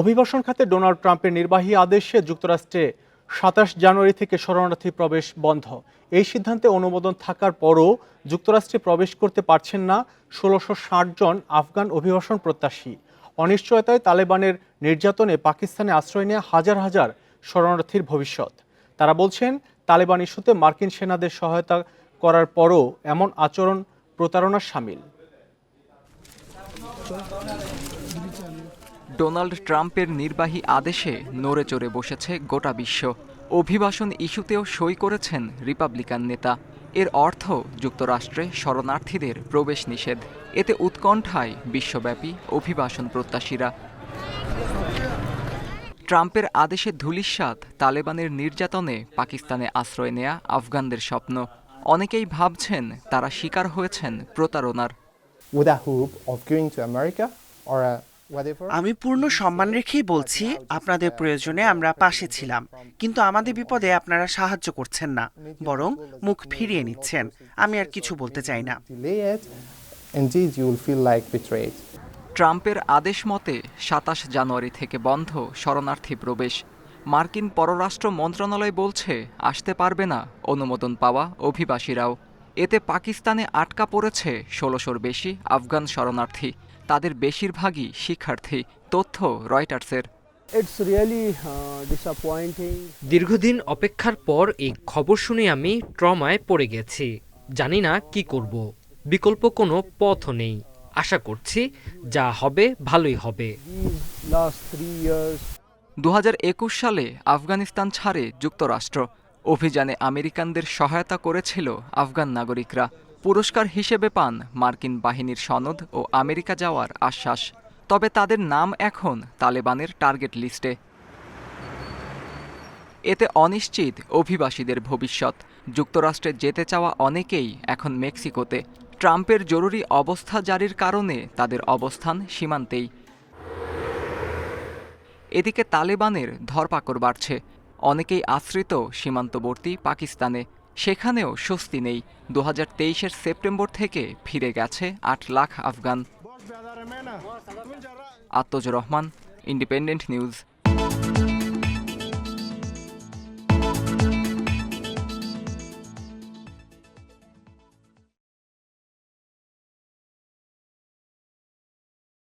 অভিবাসন খাতে ডোনাল্ড ট্রাম্পের নির্বাহী আদেশে যুক্তরাষ্ট্রে সাতাশ জানুয়ারি থেকে শরণার্থী প্রবেশ বন্ধ। এই সিদ্ধান্তে অনুমোদন থাকার পরও যুক্তরাষ্ট্রে প্রবেশ করতে পারছেন না ষোলোশো জন আফগান অভিবাসন প্রত্যাশী। অনিশ্চয়তায় তালেবানের নির্যাতনে পাকিস্তানে আশ্রয় নেওয়া হাজার হাজার শরণার্থীর ভবিষ্যৎ। তারা বলছেন, তালেবান ইস্যুতে মার্কিন সেনাদের সহায়তা করার পরও এমন আচরণ প্রতারণার সামিল। ডোনাল্ড ট্রাম্পের নির্বাহী আদেশে নড়ে চড়ে বসেছে গোটা বিশ্ব। অভিবাসন ইস্যুতেও সই করেছেন রিপাবলিকান নেতা। এর অর্থ, যুক্তরাষ্ট্রে শরণার্থীদের প্রবেশ নিষেধ। এতে উৎকণ্ঠায় বিশ্বব্যাপী অভিবাসন প্রত্যাশীরা। ট্রাম্পের আদেশে ধূলিস্বাদ তালেবানের নির্যাতনে পাকিস্তানে আশ্রয় নেয়া আফগানদের স্বপ্ন। অনেকেই ভাবছেন তারা শিকার হয়েছেন প্রতারণার। With a hope of going to America or a. আমি পূর্ণ সম্মান রেখেই বলছি আপনাদের প্রয়োজনে আমরা পাশে ছিলাম কিন্তু আমাদের বিপদে আপনারা সাহায্য করছেন না বরং মুখ ফিরিয়ে নিচ্ছেন। আমি আর কিছু বলতে চাই না. ট্রাম্পের আদেশ মতে সাতাশ জানুয়ারি থেকে বন্ধ শরণার্থী প্রবেশ। মার্কিন পররাষ্ট্র মন্ত্রণালয় বলছে আসতে পারবে না অনুমোদন পাওয়া অভিবাসীরাও। এতে পাকিস্তানে আটকা পড়েছে ষোলোশোর বেশি আফগান শরণার্থী। তাদের বেশিরভাগই শিক্ষার্থী তথ্য রয়টার্সের। Uh, দীর্ঘদিন অপেক্ষার পর এই খবর শুনে আমি ট্রমায় পড়ে গেছি। জানি না কি করব। বিকল্প কোনো পথও নেই। আশা করছি যা হবে ভালোই হবে। দু সালে আফগানিস্তান ছাড়ে যুক্তরাষ্ট্র। অভিযানে আমেরিকানদের সহায়তা করেছিল আফগান নাগরিকরা। পুরস্কার হিসেবে পান মার্কিন বাহিনীর সনদ ও আমেরিকা যাওয়ার আশ্বাস। তবে তাদের নাম এখন তালেবানের টার্গেট লিস্টে। এতে অনিশ্চিত অভিবাসীদের ভবিষ্যৎ। যুক্তরাষ্ট্রে যেতে চাওয়া অনেকেই এখন মেক্সিকোতে। ট্রাম্পের জরুরি অবস্থা জারির কারণে তাদের অবস্থান সীমান্তেই। এদিকে তালেবানের ধরপাকড় বাড়ছে। অনেকেই আশ্রিত সীমান্তবর্তী পাকিস্তানে। সেখানেও স্বস্তি নেই। দু হাজার সেপ্টেম্বর থেকে ফিরে গেছে আট লাখ আফগান। আত্মজ রহমান, ইন্ডিপেন্ডেন্ট নিউজ।